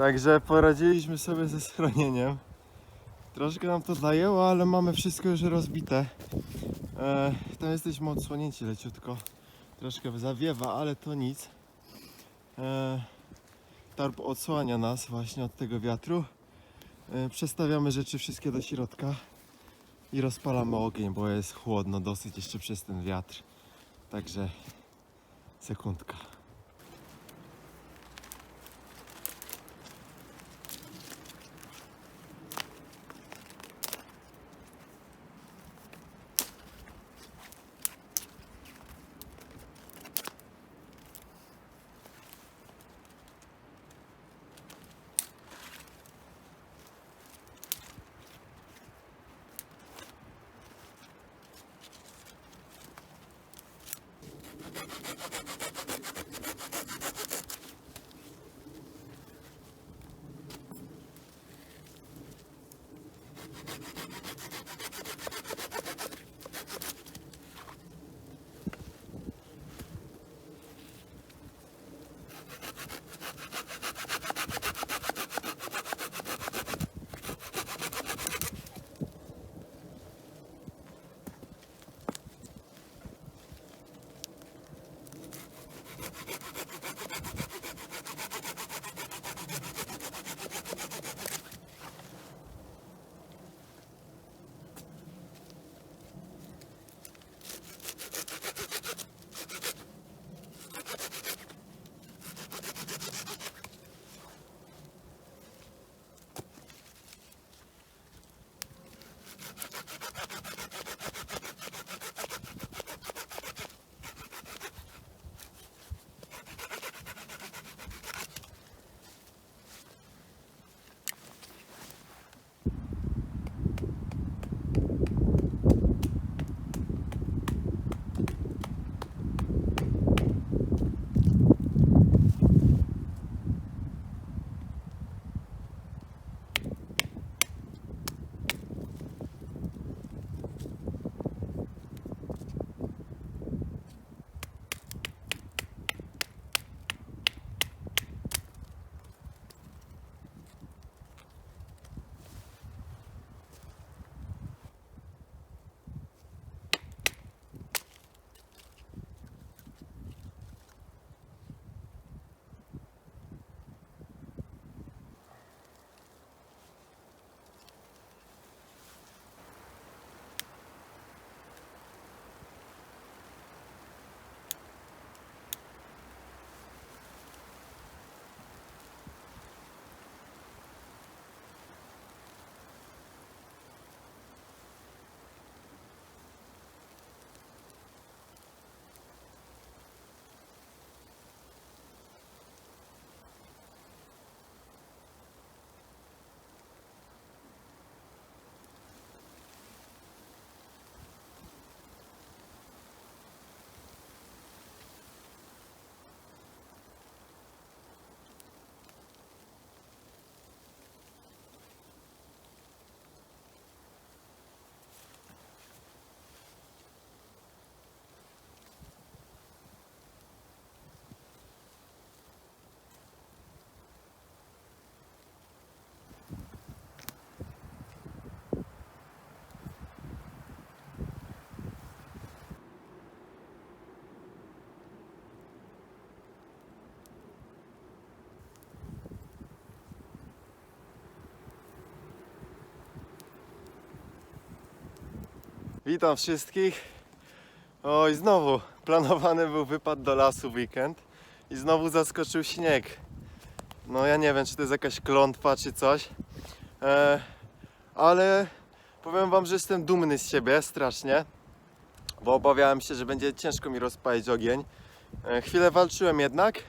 Także poradziliśmy sobie ze schronieniem. Troszkę nam to zajęło, ale mamy wszystko już rozbite. E, tam jesteśmy odsłonięci leciutko. Troszkę zawiewa, ale to nic. E, tarp odsłania nas właśnie od tego wiatru. E, przestawiamy rzeczy wszystkie do środka i rozpalamy ogień, bo jest chłodno dosyć jeszcze przez ten wiatr. Także sekundka. Witam wszystkich. Oj, znowu planowany był wypad do lasu weekend i znowu zaskoczył śnieg. No ja nie wiem, czy to jest jakaś klątwa, czy coś. E, ale powiem wam, że jestem dumny z siebie strasznie, bo obawiałem się, że będzie ciężko mi rozpalić ogień. E, chwilę walczyłem jednak,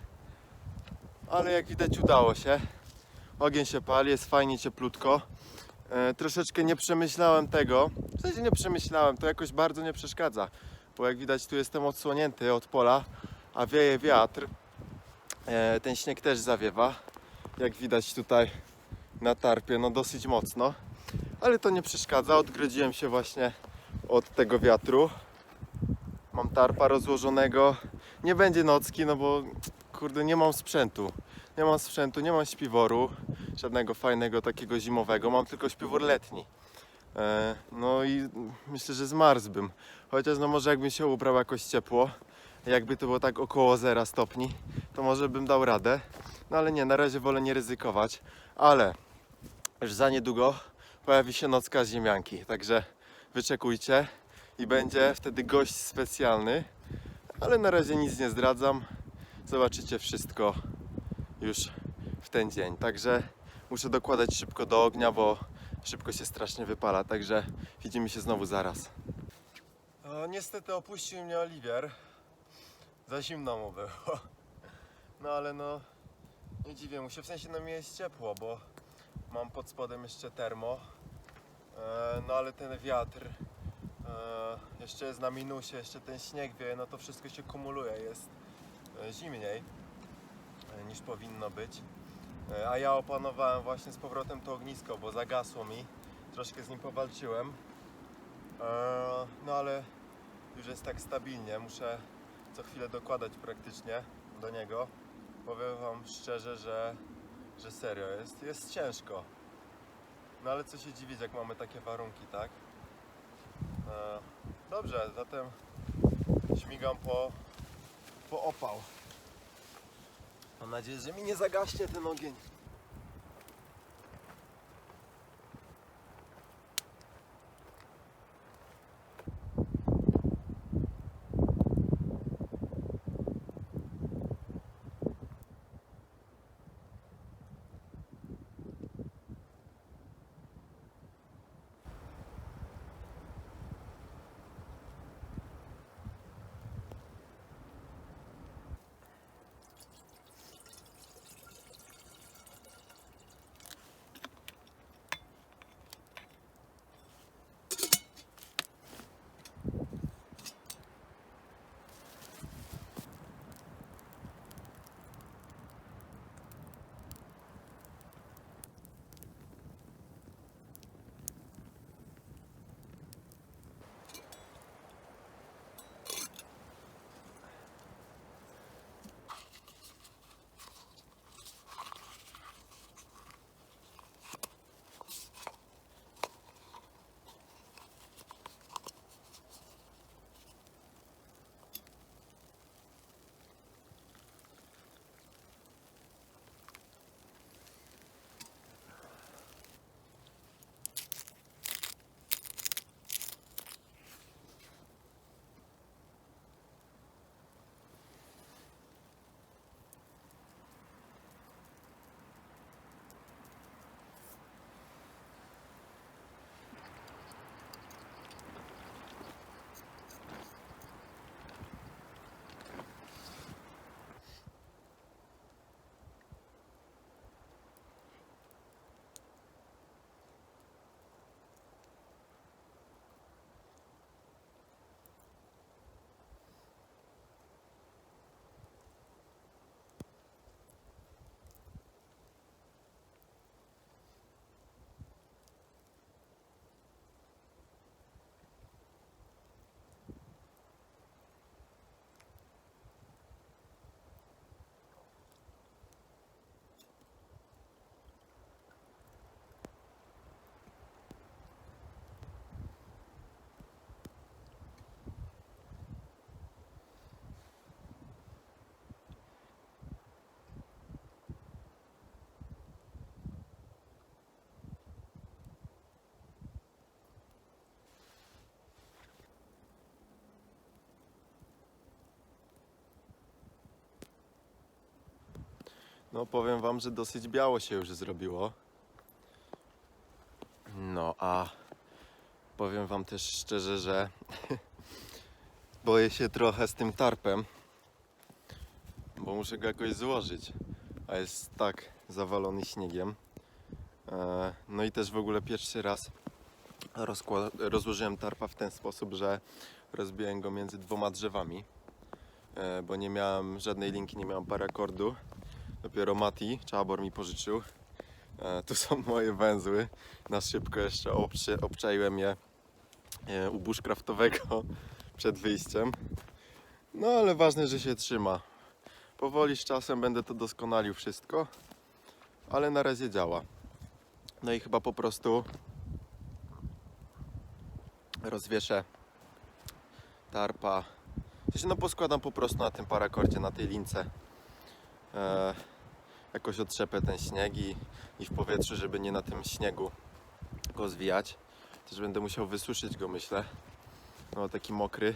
ale jak widać udało się. Ogień się pali, jest fajnie cieplutko. E, troszeczkę nie przemyślałem tego. W sensie nie przemyślałem, to jakoś bardzo nie przeszkadza. Bo jak widać tu jestem odsłonięty od pola, a wieje wiatr. E, ten śnieg też zawiewa. Jak widać tutaj na tarpie, no dosyć mocno. Ale to nie przeszkadza, odgrodziłem się właśnie od tego wiatru. Mam tarpa rozłożonego. Nie będzie nocki, no bo kurde nie mam sprzętu. nie mam sprzętu, nie mam śpiworu, żadnego fajnego takiego zimowego, mam tylko śpiwór letni. E, no i myślę, że zmarzłbym. Chociaż no może jakbym się ubrał jakoś ciepło, jakby to było tak około 0 stopni, to może bym dał radę. No ale nie, na razie wolę nie ryzykować. Ale już za niedługo pojawi się nocka ziemianki, także wyczekujcie i będzie wtedy gość specjalny. Ale na razie nic nie zdradzam. Zobaczycie wszystko już w ten dzień. Także muszę dokładać szybko do ognia, bo szybko się strasznie wypala. Także widzimy się znowu zaraz. O, niestety opuścił mnie Oliwier. Za zimno mu było. No ale no, nie dziwię mu się. W sensie no mi jest ciepło, bo mam pod spodem jeszcze termo. E, no ale ten wiatr e, jeszcze jest na minusie, jeszcze ten śnieg wieje, no to wszystko się kumuluje. Jest zimniej e, niż powinno być. E, A ja opanowałem właśnie z powrotem to ognisko, bo zagasło mi. Troszkę z nim powalczyłem. E, No ale już jest tak stabilnie. Muszę co chwilę dokładać praktycznie do niego. Powiem Wam szczerze, że, że serio jest, jest ciężko. No ale co się dziwić, jak mamy takie warunki, tak? Dobrze, zatem śmigam po, po opał. Mam nadzieję, że mi nie zagaśnie ten ogień. No powiem wam, że dosyć biało się już zrobiło. No a powiem wam też szczerze, że boję się trochę z tym tarpem, bo muszę go jakoś złożyć, a jest tak zawalony śniegiem. E, No i też w ogóle pierwszy raz rozłożyłem tarpa w ten sposób, że rozbiłem go między dwoma drzewami, e, bo nie miałem żadnej linki, nie miałem parakordu. Dopiero Mati, Czabor mi pożyczył. E, tu są moje węzły. Na szybko jeszcze obczy, obczaiłem je e, u bushcraftowego przed wyjściem. No ale ważne, że się trzyma. Powoli z czasem będę to doskonalił wszystko, ale na razie działa. No i chyba po prostu rozwieszę tarpa. W sensie, No poskładam po prostu na tym parakordzie, na tej lince. E, jakoś otrzepę ten śnieg i, i w powietrzu, żeby nie na tym śniegu go zwijać. Też będę musiał wysuszyć go, myślę. No taki mokry,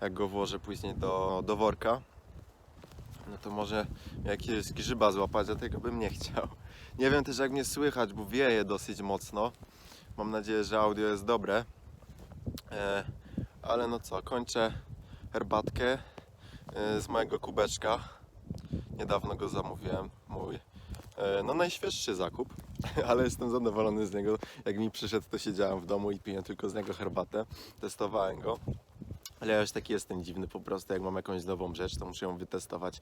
jak go włożę później do, do worka. No to może jakiegoś grzyba złapać, a tego bym nie chciał. Nie wiem też jak mnie słychać, bo wieje dosyć mocno. Mam nadzieję, że audio jest dobre. E, ale no co, kończę herbatkę e, z mojego kubeczka. Niedawno go zamówiłem, mój e, no najświeższy zakup, ale jestem zadowolony z niego. Jak mi przyszedł, to siedziałem w domu i piłem tylko z niego herbatę. Testowałem go. Ale ja już taki jestem dziwny po prostu, jak mam jakąś nową rzecz, to muszę ją wytestować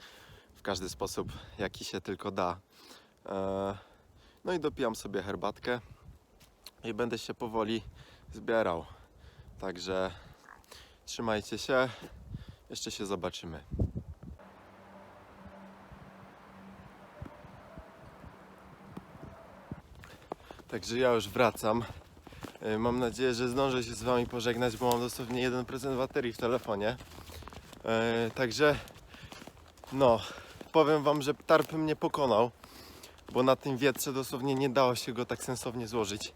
w każdy sposób, jaki się tylko da. E, No i dopijam sobie herbatkę i będę się powoli zbierał. Także trzymajcie się, jeszcze się zobaczymy. Także ja już wracam. E, Mam nadzieję, że zdążę się z Wami pożegnać, bo mam dosłownie 1% baterii w telefonie. E, także, no, powiem Wam, że tarp mnie pokonał, bo na tym wietrze dosłownie nie dało się go tak sensownie złożyć.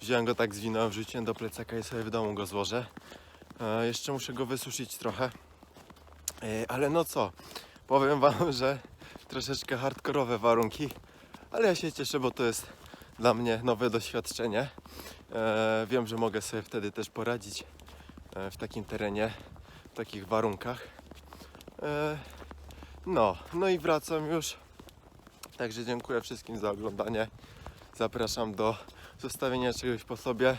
Wziąłem go tak, zwinąłem, wrzuciłem do plecaka i sobie w domu go złożę. E, jeszcze muszę go wysuszyć trochę. Ale no co, powiem Wam, że troszeczkę hardkorowe warunki, ale ja się cieszę, bo to jest dla mnie nowe doświadczenie. E, wiem, że mogę sobie wtedy też poradzić e, w takim terenie, w takich warunkach. E, no, no i wracam już. Także dziękuję wszystkim za oglądanie. Zapraszam do zostawienia czegoś po sobie,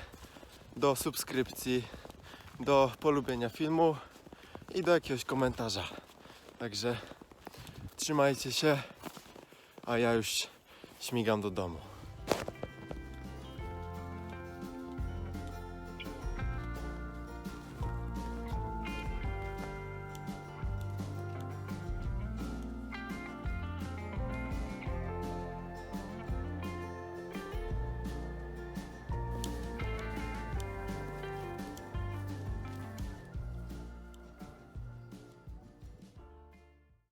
do subskrypcji, do polubienia filmu i do jakiegoś komentarza. Także trzymajcie się, a ja już śmigam do domu.